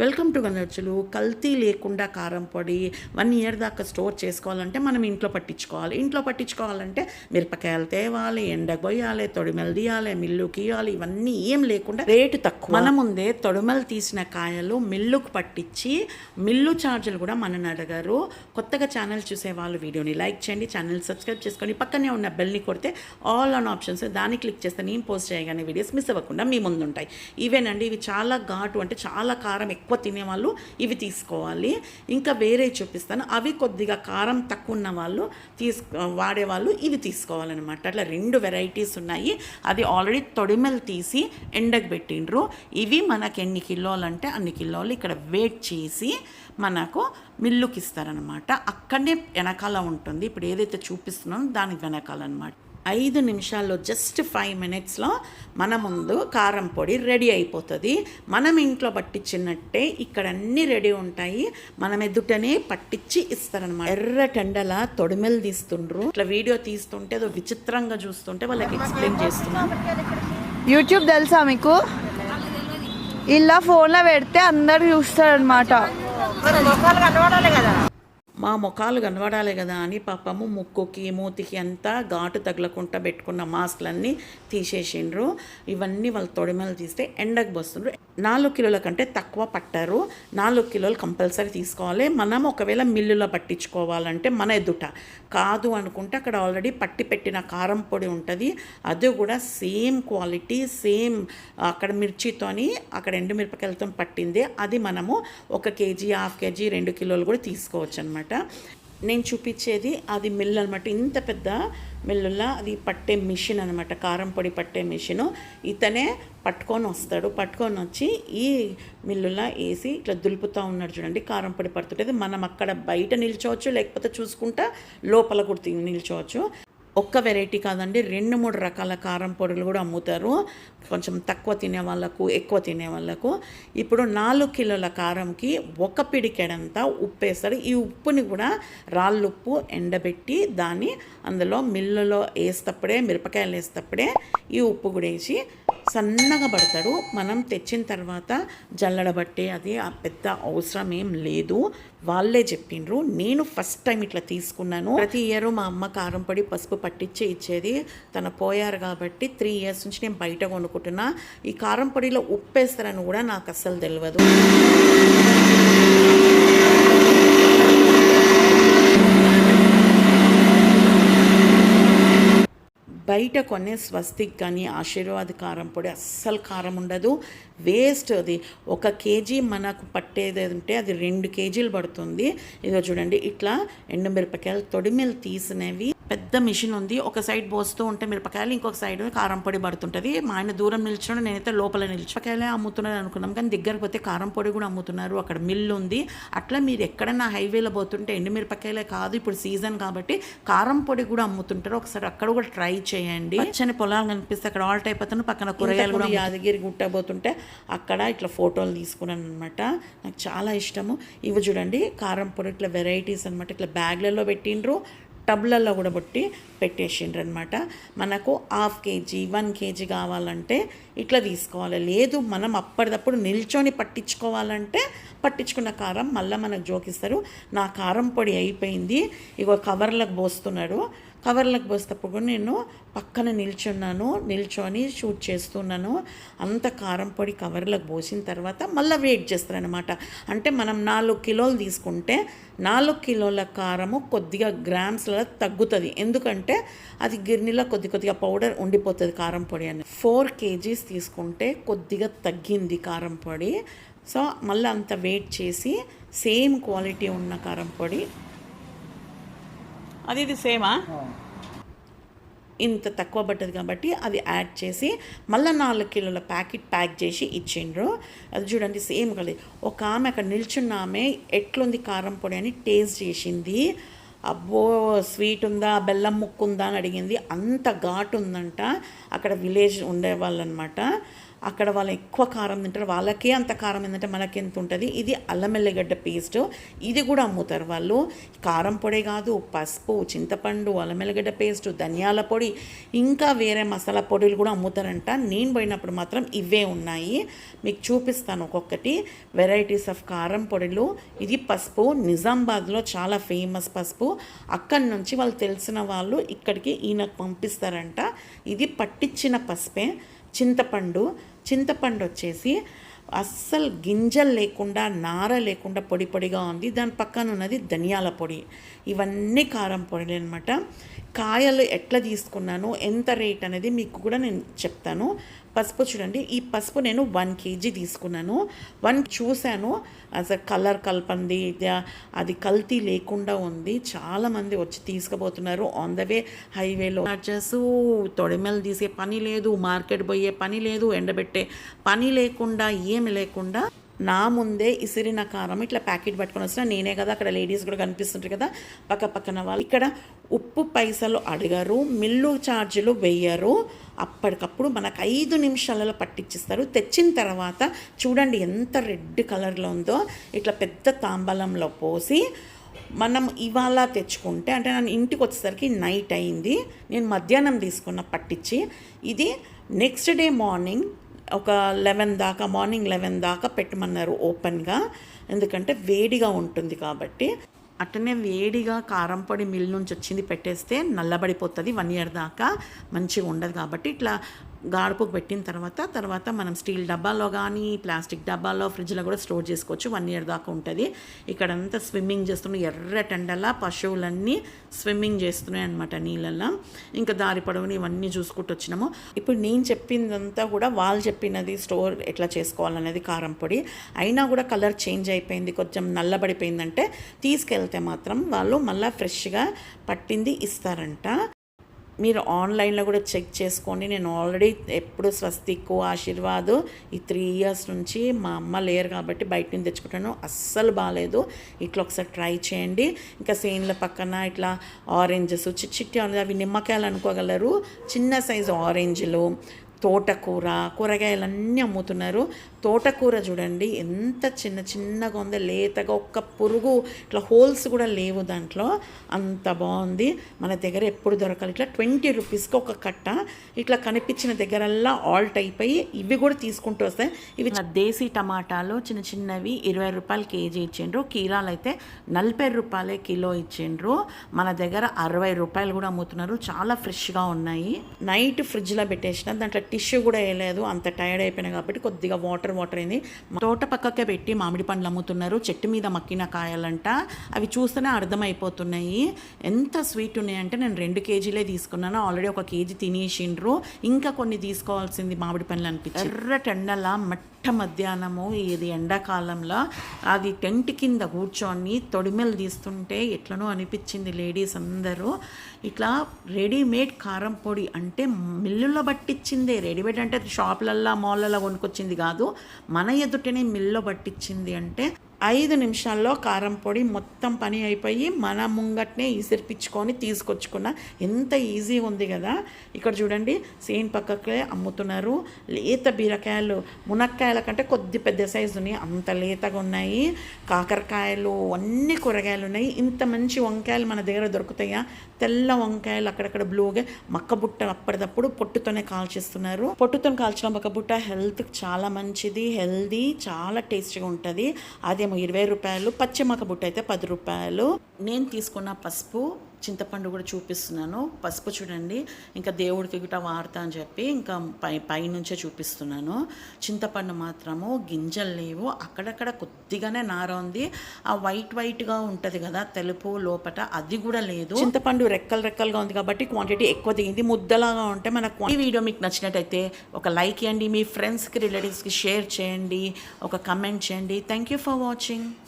Welcome to గనర్చులు కల్తీ లేకుండా కారం పొడి వన్ ఇయర్ దాకా స్టోర్ చేసుకోవాలంటే మనం ఇంట్లో పట్టించుకోవాలి. ఇంట్లో పట్టించుకోవాలంటే మిరపకాయలు తేవాలి ఎండకు పోయాలి తొడిమెలు తీయాలి మిల్లుకి ఇవ్వాలి ఇవన్నీ ఏం లేకుండా రేటు తక్కువ. మన ముందే తొడిమెలు తీసిన కాయలు మిల్లుకు పట్టించి మిల్లు ఛార్జీలు కూడా మనని అడగారు. కొత్తగా ఛానల్ చూసే వాళ్ళు వీడియోని లైక్ చేయండి ఛానల్ సబ్స్క్రైబ్ చేసుకొని పక్కనే ఉన్న బెల్ని కొడితే ఆల్ ఆన్ ఆప్షన్స్ దాన్ని క్లిక్ చేస్తే నేను పోస్ట్ చేయగానే వీడియోస్ మిస్ అవ్వకుండా మీ ముందు ఉంటాయి ఇవేనండి ఇవి చాలా ఘాటు అంటే చాలా కారం ఎక్కువ తినేవాళ్ళు ఇవి తీసుకోవాలి. ఇంకా వేరే చూపిస్తాను. అవి కొద్దిగా కారం తక్కువ ఉన్న వాళ్ళు తీసు వాడేవాళ్ళు ఇవి తీసుకోవాలన్నమాట. అట్లా రెండు వెరైటీస్ ఉన్నాయి. అది ఆల్రెడీ తొడిమెలు తీసి ఎండకు పెట్టిండ్రు. ఇవి మనకి ఎన్ని కిలోలు అంటే అన్ని కిలోలు ఇక్కడ వెయిట్ చేసి మనకు మిల్లుకి ఇస్తారనమాట అక్కడనే వెనకాల ఉంటుంది. ఇప్పుడు ఏదైతే చూపిస్తున్నానో దానికి వెనకాలన్నమాట ఐదు నిమిషాల్లో జస్ట్ ఫైవ్ మినిట్స్లో మన ముందు కారం పొడి రెడీ అయిపోతుంది. మనం ఇంట్లో పట్టించినట్టే ఇక్కడ అన్నీ రెడీ ఉంటాయి. మనం ఎదుటనే పట్టించి ఇస్తారనమాట ఎర్ర టెండల తొడిమెలు తీస్తుండ్రు. ఇట్లా వీడియో తీస్తుంటే ఏదో విచిత్రంగా చూస్తుంటే వాళ్ళకి ఎక్స్ప్లెయిన్ చేస్తున్నాను యూట్యూబ్ తెలుసా మీకు? ఇలా ఫోన్లో పెడితే అందరు చూస్తారనమాట మా ముఖాలు కనబడాలి కదా అని పాపము ముక్కుకి మూతికి అంతా ఘాటు తగలకుండా పెట్టుకున్న మాస్క్లన్నీ తీసేసిండ్రు. ఇవన్నీ వాళ్ళు తొడిమలు తీస్తే ఎండకు పోస్తుండ్రు. నాలుగు కిలోల కంటే తక్కువ పట్టారు. నాలుగు కిలోలు కంపల్సరీ తీసుకోవాలి. మనం ఒకవేళ మిల్లులో పట్టించుకోవాలంటే మన ఎదుట. కాదు అనుకుంటే అక్కడ ఆల్రెడీ పట్టి పెట్టిన కారం పొడి ఉంటుంది. అది కూడా సేమ్ క్వాలిటీ సేమ్ అక్కడ మిర్చితోని అక్కడ ఎండు మిరపకాయలతో పట్టింది. అది మనము ఒక కేజీ హాఫ్ కేజీ రెండు కిలోలు కూడా తీసుకోవచ్చు అనమాట నేను చూపించేది అది మిల్ అనమాట. ఇంత పెద్ద మిల్లులా అది పట్టే మిషన్ అనమాట. కారం పొడి పట్టే మిషను. ఇతనే పట్టుకొని వస్తాడు. పట్టుకొని వచ్చి ఈ మిల్లులా వేసి ఇట్లా దులుపుతూ ఉన్నాడు చూడండి. కారం పొడి పడుతుంటుంది మనం అక్కడ బయట నిల్చోవచ్చు లేకపోతే చూసుకుంటా లోపల కూడా నిల్చోవచ్చు. ఒక్క వెరైటీ కాదండి రెండు మూడు రకాల కారం పొడులు కూడా అమ్ముతారు. కొంచెం తక్కువ తినే వాళ్ళకు ఎక్కువ తినే వాళ్ళకు. ఇప్పుడు నాలుగు కిలోల కారంకి ఒక పిడికెడంతా ఉప్పు వేస్తారు. ఈ ఉప్పుని కూడా రాళ్ళుప్పు ఎండబెట్టి దాన్ని అందులో మిల్లులో వేసేటప్పుడే మిరపకాయలు వేసేటప్పుడే ఈ ఉప్పు కూడా వేసి సన్నగా పడతాడు. మనం తెచ్చిన తర్వాత జల్లడబట్టే అది ఆ పెద్ద అవసరం ఏం లేదు. వాళ్ళే చెప్పిండ్రు. నేను ఫస్ట్ టైం ఇట్లా తీసుకున్నాను. ప్రతి ఇయర్ మా అమ్మ కారం పొడి పసుపు పట్టించి ఇచ్చేది. తను పోయారు కాబట్టి త్రీ ఇయర్స్ నుంచి నేను బయట కొనుక్కుంటున్నా. ఈ కారం పొడిలో ఉప్పు వేస్తారని కూడా నాకు అస్సలు తెలియదు బయట కొనే స్వస్తిక్ కానీ ఆశీర్వాద్ కారం పొడి అస్సలు కారం ఉండదు. వేస్ట్ అది. ఒక కేజీ మనకు పట్టేది ఉంటే అది రెండు కేజీలు పడుతుంది. ఇదో చూడండి ఇట్లా ఎండుమిరపకాయలు తొడిమెలు తీసినవి. పెద్ద మిషన్ ఉంది. ఒక సైడ్ పోస్తూ ఉంటే మిరపకాయలు ఇంకొక సైడ్ కారం పొడి పడుతుంటుంది. మా ఆయన దూరం నిల్చోండి నేనైతే లోపల నిలిచిపకాయలే అమ్ముతున్నారు అనుకున్నాం. కానీ దగ్గరకు పోతే కారం పొడి కూడా అమ్ముతున్నారు. అక్కడ మిల్లు ఉంది. అట్లా మీరు ఎక్కడన్నా హైవేలో పోతుంటే ఎండుమిరపకాయలే కాదు. ఇప్పుడు సీజన్ కాబట్టి కారం పొడి కూడా అమ్ముతుంటారు. ఒకసారి అక్కడ కూడా ట్రై చేయండి. పచ్చని పొలాలు కనిపిస్తే అక్కడ ఆల్ట్ అయిపోతాను పక్కన కూరగాయలు కూడా యాదగిరి గుట్ట పోతుంటే అక్కడ ఇట్లా ఫోటోలు తీసుకున్నాను అనమాట నాకు చాలా ఇష్టము. ఇవి చూడండి. కారం పొడి ఇట్లా వెరైటీస్ అనమాట ఇట్లా బ్యాగ్లలో పెట్టిండ్రు. టబ్లలో కూడా బొట్టి పెట్టేసిండ్రు అనమాట మనకు హాఫ్ కేజీ వన్ కేజీ కావాలంటే ఇట్లా తీసుకోవాలి. లేదు మనం అప్పటిదప్పుడు నిల్చొని పట్టించుకోవాలంటే పట్టించుకున్న కారం మళ్ళీ మనకు జోకిస్తారు. నా కారం పొడి అయిపోయింది. ఇగో కవర్లకు పోస్తున్నాడు. కవర్లకు పోసేటప్పుడు నేను పక్కన నిల్చున్నాను నిల్చొని షూట్ చేస్తున్నాను. అంత కారం పొడి కవర్లకు పోసిన తర్వాత మళ్ళీ వెయిట్ చేస్తారనమాట అంటే మనం నాలుగు కిలోలు తీసుకుంటే నాలుగు కిలోల కారము కొద్దిగా గ్రామ్స్లో తగ్గుతుంది. ఎందుకంటే అది గిర్నీలో కొద్ది కొద్దిగా పౌడర్ ఉండిపోతుంది కారం పొడి అని. ఫోర్ కేజీస్ తీసుకుంటే కొద్దిగా తగ్గింది కారం పొడి. సో మళ్ళీ అంత వెయిట్ చేసి సేమ్ క్వాలిటీ ఉన్న కారం పొడి అది ఇది సేమా ఇంత తక్కువ పడ్డది కాబట్టి అది యాడ్ చేసి మళ్ళీ నాలుగు కిలోల ప్యాకెట్ ప్యాక్ చేసి ఇచ్చిండ్రు. అది చూడండి సేమ్ కలిగి ఒక ఆమె అక్కడ నిల్చున్న ఆమె ఎట్లుంది కారం పొడి అని టేస్ట్ చేసింది. అబ్బో స్వీట్ ఉందా బెల్లం ముక్కు ఉందా అని అడిగింది. అంత ఘాటు ఉందంట. అక్కడ విలేజ్ ఉండేవాళ్ళు అనమాట అక్కడ వాళ్ళు ఎక్కువ కారం తింటారు. వాళ్ళకే అంత కారం ఏంటంటే మనకి ఎంత ఉంటుంది? ఇది అల్లం ఎల్లిగడ్డ పేస్ట్ ఇది కూడా అమ్ముతారు వాళ్ళు. కారం పొడి కాదు పసుపు చింతపండు అల్లం ఎల్లిగడ్డ పేస్ట్ ధనియాల పొడి ఇంకా వేరే మసాలా పొడులు కూడా అమ్ముతారంట. నేను పోయినప్పుడు మాత్రం ఇవే ఉన్నాయి. మీకు చూపిస్తాను ఒక్కొక్కటి. వెరైటీస్ ఆఫ్ కారం పొడులు. ఇది పసుపు. నిజామాబాద్లో చాలా ఫేమస్ పసుపు. అక్కడి నుంచి వాళ్ళు తెలిసిన వాళ్ళు ఇక్కడికి ఈయనకు పంపిస్తారంట. ఇది పట్టించిన పసుపే. చింతపండు చింతపండు వచ్చేసి అస్సలు గింజలు లేకుండా నార లేకుండా పొడి పొడిగా ఉంది. దాని పక్కన ఉన్నది ధనియాల పొడి. ఇవన్నీ కారం పొడి అనమాట కాయలు ఎట్లా తీసుకున్నాను ఎంత రేట్ అనేది మీకు కూడా నేను చెప్తాను. పసుపు చూడండి. ఈ పసుపు నేను వన్ కేజీ తీసుకున్నాను. వన్ చూశాను. అసలు కలర్ కలపంది అది కల్తీ లేకుండా ఉంది. చాలామంది వచ్చి తీసుకుపోతున్నారు. ఆన్ ద వే హైవేలో చార్జెస్ తొడిమెలు తీసే పని లేదు. మార్కెట్ పోయే పని లేదు. ఎండబెట్టే పని లేకుండా ఏమి లేకుండా నా ముందే ఇసిరిన కారం ఇట్లా ప్యాకెట్ పట్టుకొని వచ్చిన నేనే కదా అక్కడ లేడీస్ కూడా కనిపిస్తుంటారు కదా పక్క పక్కన వాళ్ళు. ఇక్కడ ఉప్పు పైసలు అడిగారు మిల్లు ఛార్జీలు వెయ్యరు అప్పటికప్పుడు మనకు ఐదు నిమిషాలలో పట్టించిస్తారు. తెచ్చిన తర్వాత చూడండి ఎంత రెడ్ కలర్లో ఉందో ఇట్లా పెద్ద తాంబలంలో పోసి మనం ఇవాళ తెచ్చుకుంటే అంటే నేను ఇంటికి వచ్చేసరికి నైట్ అయింది నేను మధ్యాహ్నం తీసుకున్న పట్టించి ఇది నెక్స్ట్ డే మార్నింగ్ ఒక లెవెన్ దాకా మార్నింగ్ లెవెన్ దాకా పెట్టమన్నారు ఓపెన్గా. ఎందుకంటే వేడిగా ఉంటుంది కాబట్టి. అట్టనే వేడిగా కారం పొడి మిల్ నుంచి వచ్చింది పెట్టేస్తే నల్లబడిపోతుంది వన్ ఇయర్ దాకా మంచిగా ఉండదు కాబట్టి ఇట్లా గాడుపుకు పెట్టిన తర్వాత తర్వాత మనం స్టీల్ డబ్బాలో కానీ ప్లాస్టిక్ డబ్బాలో ఫ్రిడ్జ్లో కూడా స్టోర్ చేసుకోవచ్చు. వన్ ఇయర్ దాకా ఉంటుంది. ఇక్కడంతా స్విమ్మింగ్ చేస్తున్న ఎర్రటెండలా పశువులన్నీ స్విమ్మింగ్ చేస్తున్నాయి అనమాట నీళ్ళల్లో. ఇంకా దారి పొడవుని ఇవన్నీ చూసుకుంటూ వచ్చినాము. ఇప్పుడు నేను చెప్పిందంతా కూడా వాళ్ళు చెప్పినది స్టోర్ ఎట్లా చేసుకోవాలనేది కారం పొడి. అయినా కూడా కలర్ చేంజ్ అయిపోయింది కొంచెం నల్లబడిపోయిందంటే తీసుకెళ్తే మాత్రం వాళ్ళు మళ్ళీ ఫ్రెష్గా పట్టింది ఇస్తారంట. మీరు ఆన్లైన్లో కూడా చెక్ చేసుకోండి. నేను ఆల్రెడీ ఎప్పుడు స్వస్తికు ఆశీర్వాద్ ఈ త్రీ ఇయర్స్ నుంచి మా అమ్మ లేరు కాబట్టి బయట నుంచి తెచ్చుకుంటాను. అస్సలు బాగాలేదు ఇట్లా ఒకసారి ట్రై చేయండి. ఇంకా సేన్ల పక్కన ఇట్లా ఆరెంజెస్ చిట్టి చిట్టి అవి నిమ్మకాయలు అనుకోగలరు. చిన్న సైజు ఆరెంజ్లు తోటకూర కూరగాయలన్నీ అమ్ముతున్నారు. తోటకూర చూడండి ఎంత చిన్న చిన్నగా ఉందో లేతగా ఒక్క పురుగు ఇట్లా హోల్స్ కూడా లేవు దాంట్లో. అంత బాగుంది. మన దగ్గర ఎప్పుడు దొరకాలి ఇట్లా ట్వంటీ రూపీస్కి ఒక కట్ట. ఇట్లా కనిపించిన దగ్గరల్లా ఆల్ట్ అయిపోయి ఇవి కూడా తీసుకుంటూ వస్తాయి. ఇవి దేశీ టమాటాలు చిన్న చిన్నవి ఇరవై రూపాయలు కేజీ ఇచ్చిండ్రు. కీరాలు అయితే నలభై రూపాయలే కిలో ఇచ్చిండ్రు. మన దగ్గర అరవై రూపాయలు కూడా అమ్ముతున్నారు. చాలా ఫ్రెష్గా ఉన్నాయి. నైట్ ఫ్రిడ్జ్లో పెట్టేసిన దాంట్లో టిష్యూ కూడా వేయలేదు అంత టైర్డ్ అయిపోయినా కాబట్టి కొద్దిగా వాటర్ వాటర్ అయింది. తోట పక్కకే పెట్టి మామిడి పండ్లు అమ్ముతున్నారు. చెట్టు మీద మక్కిన కాయలంట. అవి చూస్తేనే అర్థమైపోతున్నాయి. ఎంత స్వీట్ ఉన్నాయంటే నేను రెండు కేజీలే తీసుకున్నాను. ఆల్రెడీ ఒక కేజీ తినేసిండ్రు. ఇంకా కొన్ని తీసుకోవాల్సింది మామిడి పండ్లు అనిపించి ఎర్ర టెండలా మట్టి మధ్యాహ్నము ఇది ఎండాకాలంలో. అది టెంట్ కింద కూర్చొని తొడిమెలు తీస్తుంటే ఎట్లనో అనిపించింది లేడీస్ అందరూ. ఇట్లా రెడీమేడ్ కారం పొడి అంటే మిల్లులో పట్టించిందే రెడీమేడ్ అంటే షాపులల్లో మాల్లలో కొనుక్కొచ్చింది కాదు. మన ఎదుటనే మిల్లో పట్టించింది అంటే ఐదు నిమిషాల్లో కారం పొడి మొత్తం పని అయిపోయి మన ముంగట్నే ఇసిరిపించుకొని తీసుకొచ్చుకున్న. ఎంత ఈజీ ఉంది కదా. ఇక్కడ చూడండి సేన్ పక్కకే అమ్ముతున్నారు. లేత బీరకాయలు మునక్కాయల కంటే కొద్ది పెద్ద సైజు ఉన్నాయి. అంత లేతగా ఉన్నాయి. కాకరకాయలు అన్ని కూరగాయలు ఉన్నాయి. ఇంత మంచి వంకాయలు మన దగ్గర దొరుకుతాయా? తెల్ల వంకాయలు అక్కడక్కడ బ్లూగా మక్కబుట్ట అప్పటిదప్పుడు పొట్టుతోనే కాల్చిస్తున్నారు. పొట్టుతో కాల్చిన మక్క బుట్ట చాలా మంచిది హెల్దీ చాలా టేస్టీగా ఉంటుంది. అది ఇరవై రూపాయలు పచ్చిమక బుట్ట అయితే పది రూపాయలు. నేను తీసుకున్న పసుపు చింతపండు కూడా చూపిస్తున్నాను. పసుపు చూడండి. ఇంకా దేవుడికి గిట్ట వాడతా అని చెప్పి ఇంకా పై పైనుంచే చూపిస్తున్నాను. చింతపండు మాత్రము గింజలు లేవు. అక్కడక్కడ కొద్దిగానే నార ఉంది. ఆ వైట్ వైట్గా ఉంటుంది కదా తెలుపు లోపట అది కూడా లేదు. చింతపండు రెక్కలు రెక్కలుగా ఉంది కాబట్టి క్వాంటిటీ ఎక్కువ దిగింది ముద్దలాగా ఉంటే మనకు ఈ వీడియో మీకు నచ్చినట్టయితే ఒక లైక్ ఇవ్వండి మీ ఫ్రెండ్స్కి రిలేటివ్స్కి షేర్ చేయండి. ఒక కమెంట్ చేయండి. Thank you for watching.